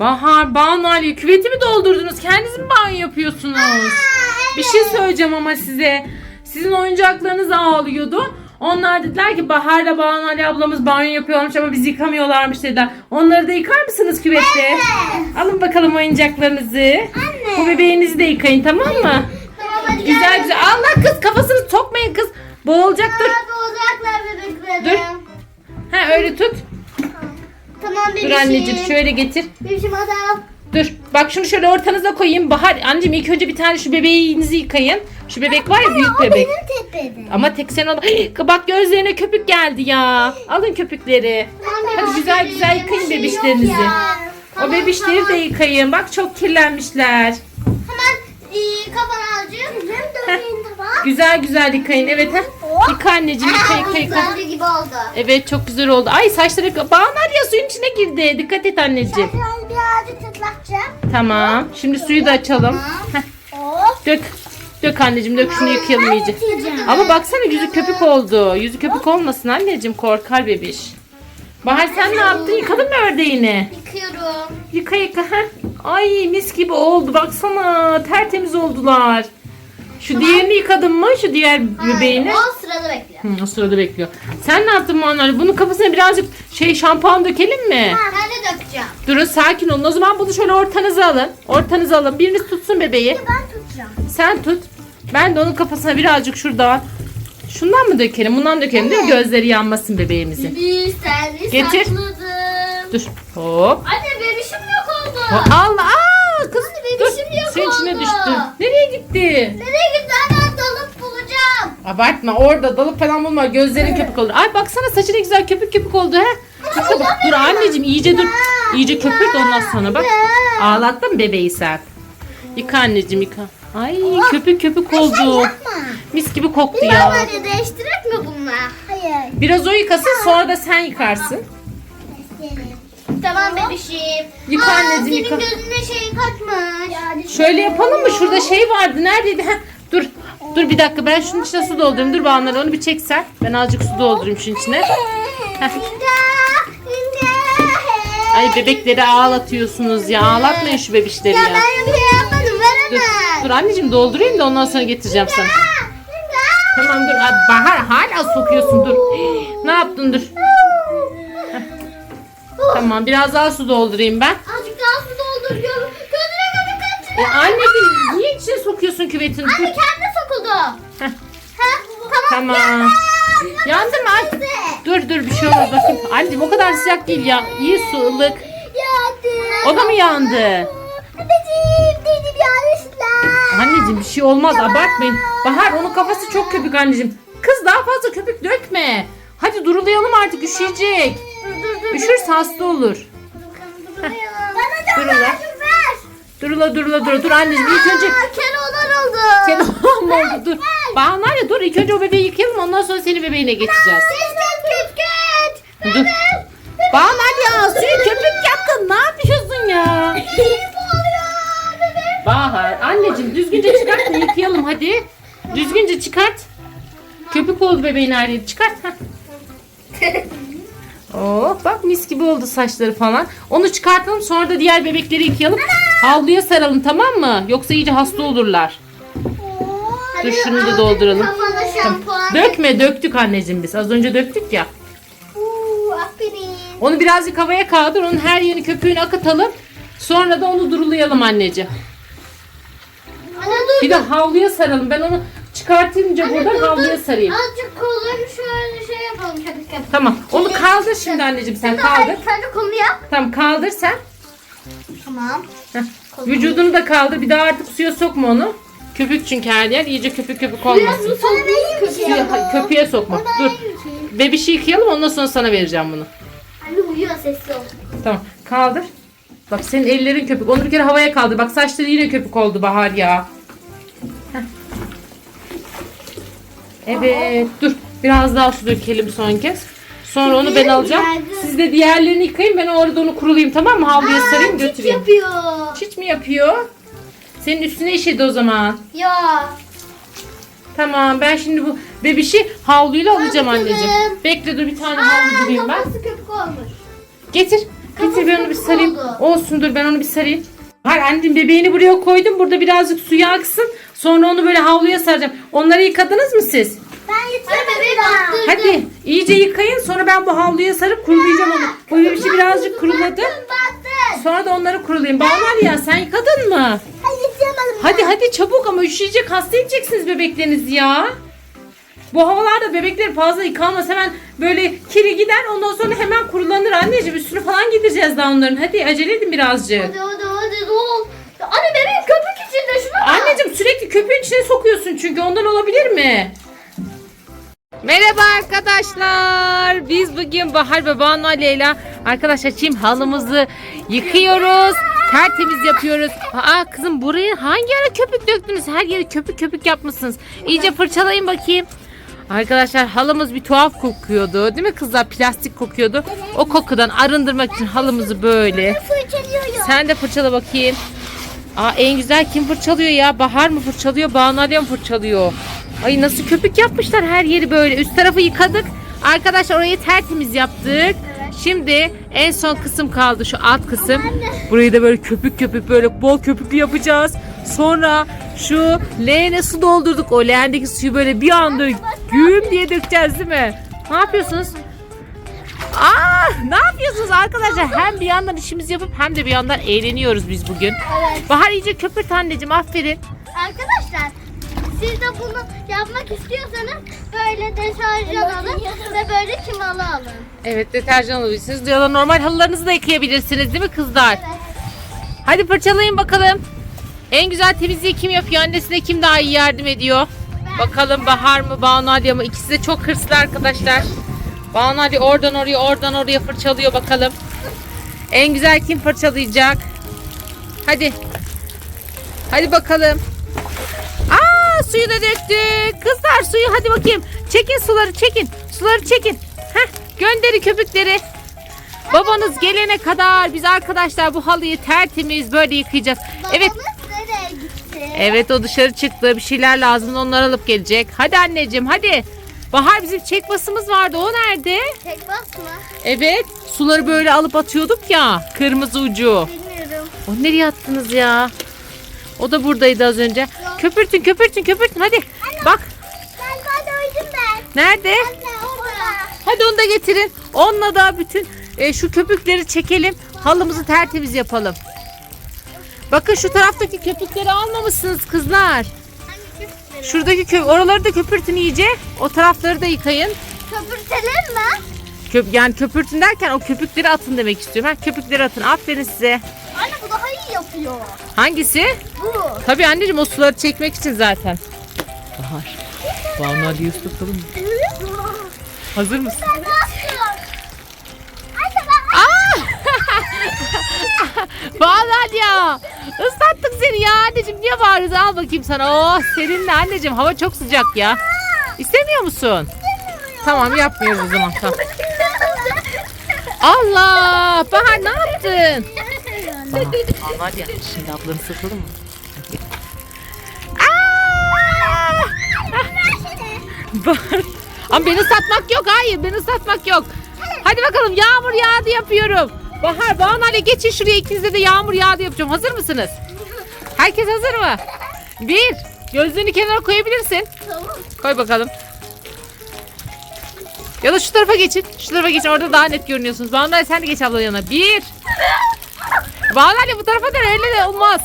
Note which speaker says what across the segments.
Speaker 1: Bahar, Banu Ali küveti mi doldurdunuz? Kendiniz mi banyo yapıyorsunuz? Bir şey söyleyeceğim ama size. Sizin oyuncaklarınız ağlıyordu. Onlar dediler ki Bahar'la Banu Ali ablamız banyo yapıyorlarmış ama biz yıkamıyorlarmış dediler. Onları da yıkar mısınız küvette? Alın bakalım oyuncaklarınızı. Bu bebeğinizi de yıkayın tamam mı?
Speaker 2: Tamam hadi
Speaker 1: Güzel güzel. Allah kız kafasını sokmayın kız. Boğulacak dur.
Speaker 2: olacaklar bebeklerim.
Speaker 1: Dur. Ha öyle tut.
Speaker 2: Tamam
Speaker 1: Dur
Speaker 2: bebişim.
Speaker 1: anneciğim şöyle getir.
Speaker 2: Bebişim hadi al.
Speaker 1: Dur. Bak şunu şöyle ortanıza koyayım. Bahar anneciğim ilk önce bir tane şu bebeğinizi yıkayın. Şu bebek var ya büyük bebek.
Speaker 2: Benim tepedim.
Speaker 1: Ama tek sen ol. Bak gözlerine köpük geldi ya. Alın köpükleri. Hadi güzel güzel yıkayın bebişlerinizi. O bebişleri de yıkayın. Bak çok kirlenmişler.
Speaker 2: Hemen e, kafanı alacağım. Hem.
Speaker 1: Güzel güzel yıkayın. Evet ha. Yıka anneciğim yıka yıka yıka.
Speaker 2: Gibi oldu.
Speaker 1: Evet çok güzel oldu. Ay saçları bağlar ya suyun içine girdi. Dikkat et anneciğim.
Speaker 2: Biraz birazcık tıklatacağım.
Speaker 1: Tamam. Şimdi suyu da açalım. Heh,
Speaker 2: Of.
Speaker 1: dök. Dök anneciğim dök şunu yıkayalım iyice. Ama baksana yüzü köpük oldu. Yüzü köpük olmasın anneciğim korkar bebiş. Bahar sen ne yaptın? Yıkadın mı ördeğini?
Speaker 2: Yıkıyorum.
Speaker 1: Yıka yıka. Heh. Ay mis gibi oldu. Baksana tertemiz oldular. Şu diğerini yıkadın mı? Şu diğer bebeğini.
Speaker 2: O sırada bekliyor.
Speaker 1: Hı, o sırada bekliyor. Sen ne yaptın Manuel? Bunun kafasına birazcık şey şampuan dökelim mi?
Speaker 2: Ben de dökeceğim.
Speaker 1: Durun sakin olun. O zaman bunu şöyle ortanıza alın. Ortanıza alın. Biriniz tutsun bebeği.
Speaker 2: Ben tutacağım.
Speaker 1: Sen tut. Ben de onun kafasına birazcık şuradan. Şundan mı dökelim? Bundan dökelim değil mi? Gözleri yanmasın bebeğimizin.
Speaker 2: Bir seni
Speaker 1: Getir.
Speaker 2: sakladım.
Speaker 1: Dur. Hop.
Speaker 2: Anne bebişim yok oldu.
Speaker 1: Allah. Aa.
Speaker 2: Anne,
Speaker 1: Dur. Senin içine
Speaker 2: oldu.
Speaker 1: düştü. Nereye gitti?
Speaker 2: Nereye gitti? Hemen dalıp bulacağım.
Speaker 1: Abartma. Orada dalıp falan bulma. Gözlerin köpük olur. Ay baksana saçı ne güzel köpük köpük oldu he. Yıka bak. Dur anneciğim iyice dur. İyice köpürt ondan sonra bak. Ağlattın bebeği sen? Yıka anneciğim yıka. Ay köpük köpük oldu. Mis gibi koktu ya.
Speaker 2: Hadi değiştirek mi bunlar? Hayır.
Speaker 1: Biraz o yıkasın sonra da sen yıkarsın.
Speaker 2: Tamam bebişim.
Speaker 1: Yıka
Speaker 2: Aa,
Speaker 1: anneciğim,
Speaker 2: Senin
Speaker 1: yıka.
Speaker 2: gözüne şey kaçmış.
Speaker 1: Şöyle yapalım mı? Şurada şey vardı. Neredeydi? Heh, dur. Dur bir dakika. Ben şunun içine su doldurayım. Dur Bağımlar onu bir çeksen. Ben azıcık su doldurayım şunun içine. Ay bebekleri ağlatıyorsunuz ya. Ağlatmayın şu bebişleri
Speaker 2: Ya
Speaker 1: ya.
Speaker 2: ben bir şey yapmadım. Ver
Speaker 1: Dur, dur anneciğim doldurayım da ondan sonra getireceğim sana. Tamam dur. Bahar hala sokuyorsun dur. Ne yaptın dur. Tamam biraz daha su doldurayım ben.
Speaker 2: Azıcık daha su dolduruyorum. Gözüne kaçtı.
Speaker 1: E, anneciğim niye içine sokuyorsun küvetini? Dur.
Speaker 2: Anne kendi sokuldu.
Speaker 1: Heh.
Speaker 2: Ha? Tamam.
Speaker 1: Tamam. Yandı mı? Ay, Dur dur bir şey olmaz bakayım. Anneciğim o kadar sıcak değil ya. İyi su ılık.
Speaker 2: Yandı.
Speaker 1: O da mı yandı?
Speaker 2: Anneciğim dedim yanlışla.
Speaker 1: Anneciğim bir şey olmaz abartmayın. Bahar onun kafası çok köpük anneciğim. Kız daha fazla köpük dökme. Hadi durulayalım artık üşüyecek. Üşürse hasta olur.
Speaker 2: Bana da
Speaker 1: Durula.
Speaker 2: ver. ver.
Speaker 1: Durula durula dur. Dur anneciğim ilk önce.
Speaker 2: Aa, Keloğlan oldu.
Speaker 1: Sen oldu dur. Bahar ya dur ilk önce o bebeği yıkayalım ondan sonra seni bebeğine geçeceğiz.
Speaker 2: Küt küt.
Speaker 1: Dur. Bahar ya suyu köpük yaptın. Ne yapıyorsun ya? Bahar anneciğim düzgünce çıkart da yıkayalım hadi. Düzgünce çıkart. Köpük oldu bebeğin yeri çıkart. Heh. Oh bak mis gibi oldu saçları falan. Onu çıkartalım sonra da diğer bebekleri yıkayalım. Havluya saralım tamam mı? Yoksa iyice hasta olurlar. Dur şunu da dolduralım. Dökme döktük anneciğim biz. Az önce döktük ya. Onu birazcık havaya kaldır. Onun her yerini köpüğünü akıtalım. Sonra da onu durulayalım anneciğim.
Speaker 2: Anne dur.
Speaker 1: Bir de havluya saralım. Ben onu çıkartınca buradan havluya sarayım.
Speaker 2: Azıcık kollarını şöyle şey yapalım köpük köpük.
Speaker 1: Tamam. Onu kaldır şimdi anneciğim sen kaldır.
Speaker 2: Sen de kolunu yap.
Speaker 1: Tamam kaldır sen.
Speaker 2: Tamam.
Speaker 1: Heh. Vücudunu da kaldır. Bir daha artık suya sokma onu. Köpük çünkü her yer. iyice köpük köpük olmasın.
Speaker 2: soğuk
Speaker 1: Suya, köpüğe sokma. Dur. Bebişi yıkayalım ondan sonra sana vereceğim bunu.
Speaker 2: Anne uyuyor sesli ol.
Speaker 1: Tamam. Kaldır. Bak senin ellerin köpük. Onu bir kere havaya kaldır. Bak saçları yine köpük oldu Bahar ya. Evet. Dur. Biraz daha su dökelim son kez. Sonra onu ben alacağım. Siz de diğerlerini yıkayın. Ben orada onu kurulayım tamam mı? Havluya sarayım
Speaker 2: Çiç
Speaker 1: götüreyim.
Speaker 2: yapıyor.
Speaker 1: Çiç mi yapıyor? Senin üstüne işedi o zaman.
Speaker 2: Ya.
Speaker 1: Tamam ben şimdi bu bebişi havluyla alacağım anneciğim. Bekle dur bir tane havlu bulayım ben.
Speaker 2: kafası köpük olmuş.
Speaker 1: Getir. Getir ben onu bir sarayım.
Speaker 2: oldu.
Speaker 1: Olsun dur ben onu bir sarayım. Hayır anneciğim bebeğini buraya koydum. Burada birazcık suya aksın. Sonra onu böyle havluya saracağım. Onları yıkadınız mı siz?
Speaker 2: Ben yıkamadım. baktırdım.
Speaker 1: Hadi iyice yıkayın. Sonra ben bu havluya sarıp kurulayacağım onu. Bu bebişi birazcık kuruladı. Sonra da onları kurulayayım. Bağlar ya sen yıkadın mı?
Speaker 2: Hayır yıkamadım.
Speaker 1: Hadi hadi çabuk ama üşüyecek hasta edeceksiniz bebeklerinizi ya. Bu havalarda bebekler fazla yıkanmaz. Hemen böyle kiri gider ondan sonra hemen kurulanır anneciğim. Üstünü falan giydireceğiz daha onların. Hadi acele edin birazcık.
Speaker 2: Hadi hadi hadi ol. Anne bebeğim köpük içinde şuna bak.
Speaker 1: Anneciğim sürekli köpüğün içine sokuyorsun çünkü ondan olabilir mi? Merhaba arkadaşlar. Biz bugün Bahar ve Banu Aleyla arkadaşlar çim halımızı yıkıyoruz. Tertemiz yapıyoruz. Aa kızım buraya hangi ara köpük döktünüz? Her yeri köpük köpük yapmışsınız. İyice fırçalayın bakayım. Arkadaşlar halımız bir tuhaf kokuyordu. Değil mi kızlar? Plastik kokuyordu. O kokudan arındırmak için halımızı böyle. Sen de fırçala bakayım. Aa en güzel kim fırçalıyor ya? Bahar mı fırçalıyor? Banu Alya mı fırçalıyor? Ay nasıl köpük yapmışlar her yeri böyle. Üst tarafı yıkadık. Arkadaşlar orayı tertemiz yaptık. Şimdi en son kısım kaldı şu alt kısım. Burayı da böyle köpük köpük böyle bol köpüklü yapacağız. Sonra şu leğene su doldurduk. O leğendeki suyu böyle bir anda güm diye dökeceğiz değil mi? Ne yapıyorsunuz? Aa, ne yapıyorsunuz arkadaşlar? Hem bir yandan işimizi yapıp hem de bir yandan eğleniyoruz biz bugün.
Speaker 2: Evet.
Speaker 1: Bahar iyice köpürt anneciğim aferin.
Speaker 2: Arkadaşlar siz de bunu yapmak istiyorsanız böyle deterjan alın ve böyle kimalı alın.
Speaker 1: Evet deterjan alabilirsiniz. Ya da normal halılarınızı da yıkayabilirsiniz değil mi kızlar? Hadi fırçalayın bakalım. En güzel temizliği kim yapıyor? Annesine kim daha iyi yardım ediyor? Bakalım Bahar mı Banu Alya mı? İkisi de çok hırslı arkadaşlar. Banu Alya oradan oraya oradan oraya fırçalıyor bakalım. En güzel kim fırçalayacak? Hadi. Hadi bakalım. Aa suyu da döktük. Kızlar suyu hadi bakayım. Çekin suları çekin. Suları çekin. Heh, gönderin köpükleri. Babanız gelene kadar biz arkadaşlar bu halıyı tertemiz böyle yıkayacağız. Evet. Evet o dışarı çıktı. Bir şeyler lazım. Onları alıp gelecek. Hadi anneciğim hadi. Bahar bizim çek basımız vardı. O nerede?
Speaker 2: Tek basma.
Speaker 1: Evet. Suları böyle alıp atıyorduk ya. Kırmızı ucu.
Speaker 2: Bilmiyorum.
Speaker 1: O nereye attınız ya? O da buradaydı az önce. Köpürtün köpürtün köpürtün hadi. Bak
Speaker 2: Galiba doydum ben.
Speaker 1: nerede?
Speaker 2: Anne orada.
Speaker 1: Hadi onu da getirin. Onunla da bütün e, şu köpükleri çekelim. Halımızı tertemiz yapalım. Bakın şu taraftaki köpükleri almamışsınız kızlar. Şuradaki kö oraları da köpürtün iyice. O tarafları da yıkayın.
Speaker 2: Köpürtelim mi?
Speaker 1: Köp yani köpürtün derken o köpükleri atın demek istiyorum. Ha, köpükleri atın. Aferin size.
Speaker 2: Anne bu daha iyi yapıyor.
Speaker 1: Hangisi?
Speaker 2: Bu.
Speaker 1: Tabii anneciğim o suları çekmek için zaten. Bahar. Banu ıslatalım mı? Hazır mısın? Bağlar ya. Islattık seni ya anneciğim. Niye bağırıyorsun? Al bakayım sana. Oh serinle anneciğim. Hava çok sıcak ya. İstemiyor musun? Tamam yapmıyoruz o zaman. Tamam. Allah! Bahar ne yaptın? Bahar ya. Şimdi ablanı ıslatalım mı? Aa! Bahar. Ama beni satmak yok. Hayır beni satmak yok. Hadi bakalım yağmur yağdı yapıyorum. Bahar, Banu Ali geçin şuraya ikinize de yağmur yağdı yapacağım. Hazır mısınız? Herkes hazır mı? Bir. Gözlüğünü kenara koyabilirsin.
Speaker 2: Tamam.
Speaker 1: Koy bakalım. Ya da şu tarafa geçin. Şu tarafa geçin. Orada daha net görünüyorsunuz. Banu Ali sen de geç ablanın yanına. Bir. Banu Ali bu tarafa dön. Öyle de olmaz.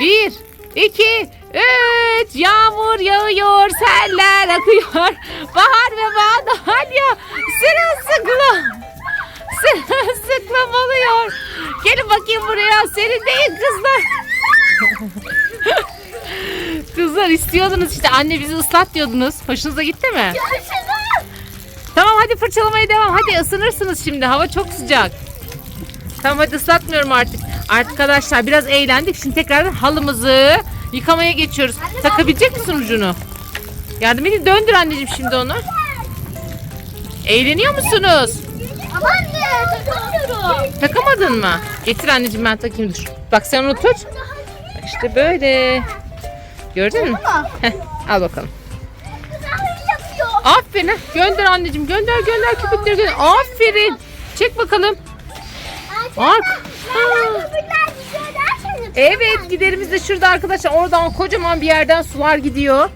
Speaker 1: Bir, iki, üç. Yağmur yağıyor, seller akıyor. Bahar ve Banu Alya sırılsıklam. Sırılsıklam oluyor. Gelin bakayım buraya. Senin değil kızlar. kızlar istiyordunuz işte. Anne bizi ıslat diyordunuz. Hoşunuza gitti mi? Tamam hadi fırçalamaya devam. Hadi ısınırsınız şimdi. Hava çok sıcak. Tamam hadi ıslatmıyorum artık. Arkadaşlar biraz eğlendik. Şimdi tekrardan halımızı yıkamaya geçiyoruz. Takabilecek misin ucunu? Yardım edin. Döndür anneciğim şimdi onu. Eğleniyor musunuz?
Speaker 2: Ama anne takamıyorum.
Speaker 1: Takamadın mı? Getir anneciğim ben takayım dur. Bak sen onu tut. İşte böyle. Gördün mü? Heh, al bakalım. Aferin. Gönder anneciğim. Gönder gönder köpükleri gönder. Aferin. Çek bakalım.
Speaker 2: Derseniz.
Speaker 1: Evet giderimiz de şurada arkadaşlar. Oradan kocaman bir yerden sular gidiyor.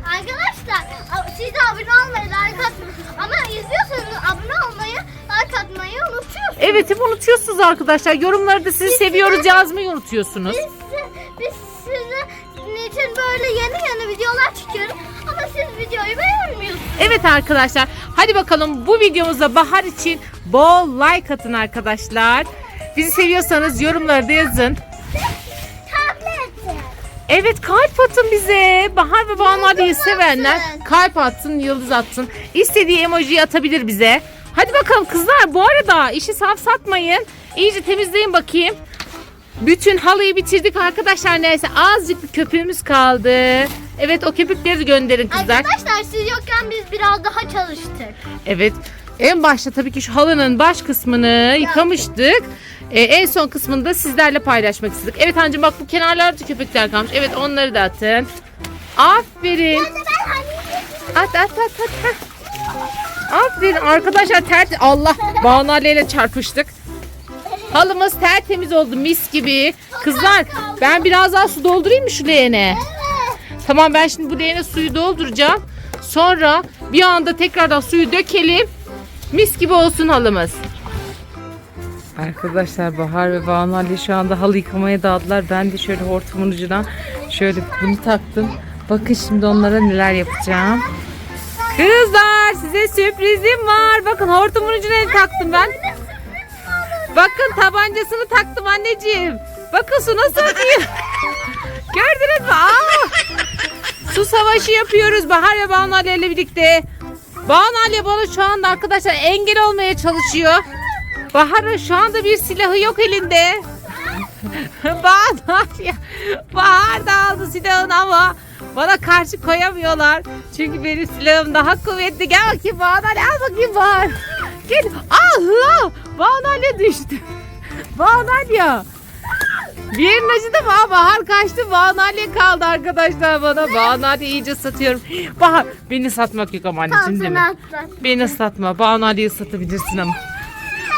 Speaker 1: Evet hep unutuyorsunuz arkadaşlar. Yorumları da sizi seviyoruz yazmayı unutuyorsunuz.
Speaker 2: Biz, biz sizin için böyle yeni yeni videolar çekiyoruz ama siz videoyu beğenmiyorsunuz.
Speaker 1: Evet arkadaşlar. Hadi bakalım bu videomuza Bahar için bol like atın arkadaşlar. Bizi seviyorsanız yorumları da yazın.
Speaker 2: Tablet.
Speaker 1: Evet kalp atın bize. Bahar ve Banu sevenler kalp atsın, yıldız atsın. İstediği emojiyi atabilir bize. Hadi bakalım kızlar bu arada işi saf satmayın. İyice temizleyin bakayım. Bütün halıyı bitirdik arkadaşlar neyse azıcık bir köpüğümüz kaldı. Evet o köpükleri de gönderin kızlar.
Speaker 2: Arkadaşlar siz yokken biz biraz daha çalıştık.
Speaker 1: Evet. En başta tabii ki şu halının baş kısmını yıkamıştık. Ee, en son kısmını da sizlerle paylaşmak istedik. Evet Hancım bak bu kenarlarda köpükler kalmış. Evet onları da atın. Aferin. At at at at. heh. Aferin arkadaşlar ter Allah Banu Ali ile çarpıştık. Halımız tertemiz oldu mis gibi. Kızlar ben biraz daha su doldurayım mı şu leğene? Tamam ben şimdi bu leğene suyu dolduracağım. Sonra bir anda tekrardan suyu dökelim. Mis gibi olsun halımız. Arkadaşlar Bahar ve Banu Ali şu anda halı yıkamaya daldılar. Ben de şöyle hortumun ucuna şöyle bunu taktım. Bakın şimdi onlara neler yapacağım. Kızlar size sürprizim var. Bakın hortumun ucuna taktım ben. Bakın tabancasını taktım anneciğim. Bakın su nasıl akıyor. Gördünüz mü? Aa! Su savaşı yapıyoruz Bahar ve Banu Ali ile birlikte. Banu Ali bana şu anda arkadaşlar engel olmaya çalışıyor. Bahar'ın şu anda bir silahı yok elinde. Ali, Bahar da aldı silahını ama bana karşı koyamıyorlar. Çünkü benim silahım daha kuvvetli. Gel bakayım Banu Ali al bakayım Bahar. Gel. Allah! Banu Ali düştü. Banu Ali ya. Bir yerin acıdı mı? Bahar kaçtı. Banu Ali kaldı arkadaşlar bana. Banu Ali iyice satıyorum. Bahar beni satmak yok ama anneciğim değil mi? Beni satma. Banu Ali'yi satabilirsin ama.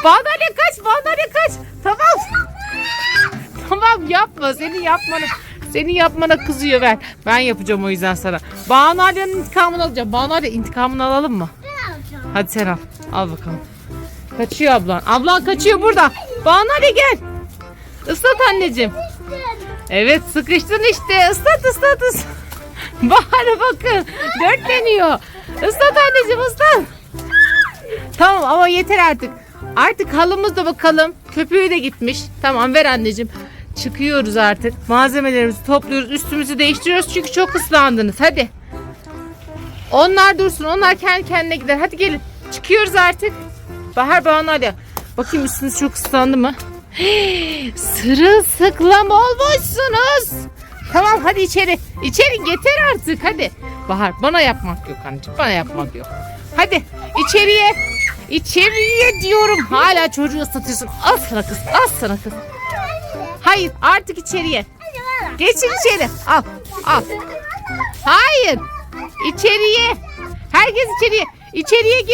Speaker 1: Banu Ali kaç. Banu Ali kaç. Tamam. tamam yapma. Senin yapmanı senin yapmana kızıyor ver. Ben yapacağım o yüzden sana. Banu Ali'nin intikamını alacağım. Banu Ali intikamını alalım mı?
Speaker 2: Ne yapacağım?
Speaker 1: Hadi sen al. Al bakalım. Kaçıyor ablan. Ablan kaçıyor burada. Banu Ali gel. Islat anneciğim. Evet sıkıştın işte. Islat ıslat ıslat. Bahar'a bakın. Dörtleniyor. Islat anneciğim ıslat. Tamam ama yeter artık. Artık halımız da bakalım. Köpüğü de gitmiş. Tamam ver anneciğim. Çıkıyoruz artık. Malzemelerimizi topluyoruz. Üstümüzü değiştiriyoruz çünkü çok ıslandınız. Hadi. Onlar dursun. Onlar kendi kendine gider. Hadi gelin. Çıkıyoruz artık. Bahar Banu Ali. Bakayım üstünüz çok ıslandı mı? Sırılsıklam olmuşsunuz. Tamam hadi içeri. İçeri getir artık hadi. Bahar bana yapmak yok anneciğim. Bana yapmak yok. Hadi içeriye. İçeriye diyorum. Hala çocuğu ıslatıyorsun. Al sana kız. Al sana kız. Hayır artık içeriye. Geçin içeri. Al. Al. Hayır. İçeriye. Herkes içeriye. İçeriye gir.